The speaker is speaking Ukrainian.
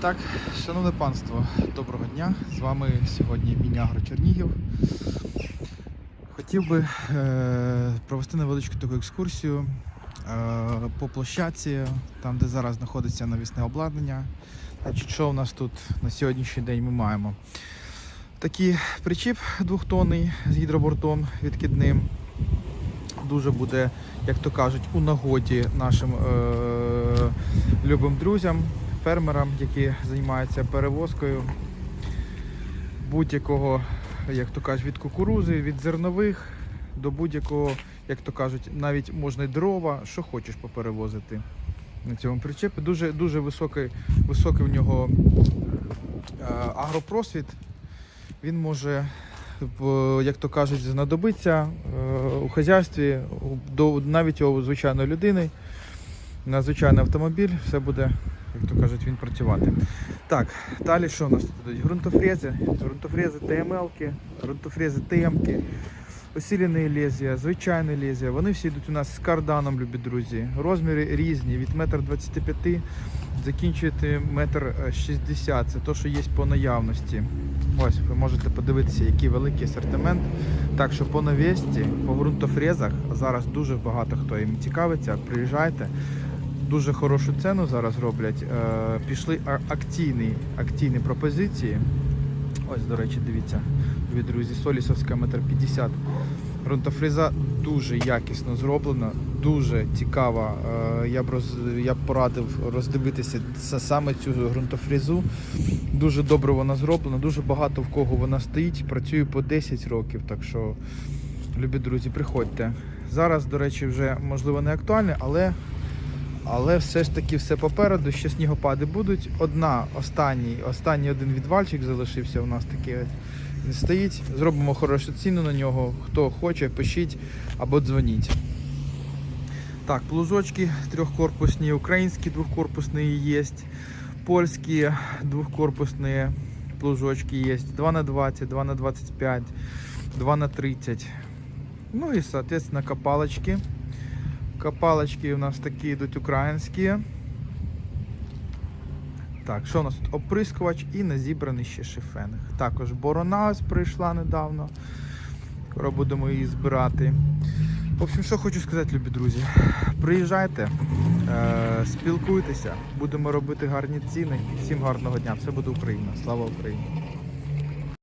Так, шановне панство, доброго дня. З вами сьогодні Мінягро Чернігів. Хотів би е, провести невеличку таку екскурсію е, по площадці, там, де зараз знаходиться навісне обладнання. Значить, що у нас тут на сьогоднішній день ми маємо? Такий причіп двохтонний з гідробортом відкидним. Дуже буде, як то кажуть, у нагоді нашим е, любим друзям, фермерам, які займаються перевозкою будь-якого, як то кажуть, від кукурузи, від зернових до будь-якого, як то кажуть, навіть можна й дрова, що хочеш поперевозити на цьому причепі. Дуже, дуже високий, високий в нього е, агропросвіт. Він може, як то кажуть, знадобиться е, у хазяйстві, навіть у звичайної людини, на звичайний автомобіль, все буде, як то кажуть, він працювати. Так, далі що у нас тут ідуть? Грунтофрези, грунтофрези ТМЛ-ки, грунтофрези ТМ-ки, осілені лезвія, звичайні лезвія. Вони всі йдуть у нас з карданом, любі друзі. Розміри різні, від 1,25 м закінчуєте 1,60 м. Це те, що є по наявності. Ось, ви можете подивитися, який великий асортимент. Так що по навісті, по ґрунтофрезах зараз дуже багато хто їм цікавиться. Приїжджайте. Дуже хорошу ціну зараз роблять. Е, пішли акційні, акційні пропозиції. Ось, до речі, дивіться, від друзі, Солісовська метр 50. Ґрунтофреза дуже якісно зроблена, дуже цікава. Е, Я б роз, я б порадив роздивитися саме цю ґрунтофрезу. Дуже добре вона зроблена, дуже багато в кого вона стоїть. Працює по 10 років, так що, любі друзі, приходьте. Зараз, до речі, вже можливо не актуальне, але, але все ж таки все попереду. Ще снігопади будуть. Одна, останній, останній один відвальчик залишився у нас такий. Він стоїть. Зробимо хорошу ціну на нього. Хто хоче, пишіть або дзвоніть. Так, плужочки трьохкорпусні, українські двохкорпусні є, польські двохкорпусні плужочки є, 2 на 20, 2 на 25, 2 на 30. Ну і, соответственно, копалочки. Копалочки у нас такі йдуть українські. Так, що у нас тут? Оприскувач і незібраний ще шифенг. Також борона ось прийшла недавно. Скоро будемо її збирати. В общем, що хочу сказати, любі друзі. Приїжджайте, е, спілкуйтеся, будемо робити гарні ціни. Всім гарного дня. Все буде Україна. Слава Україні!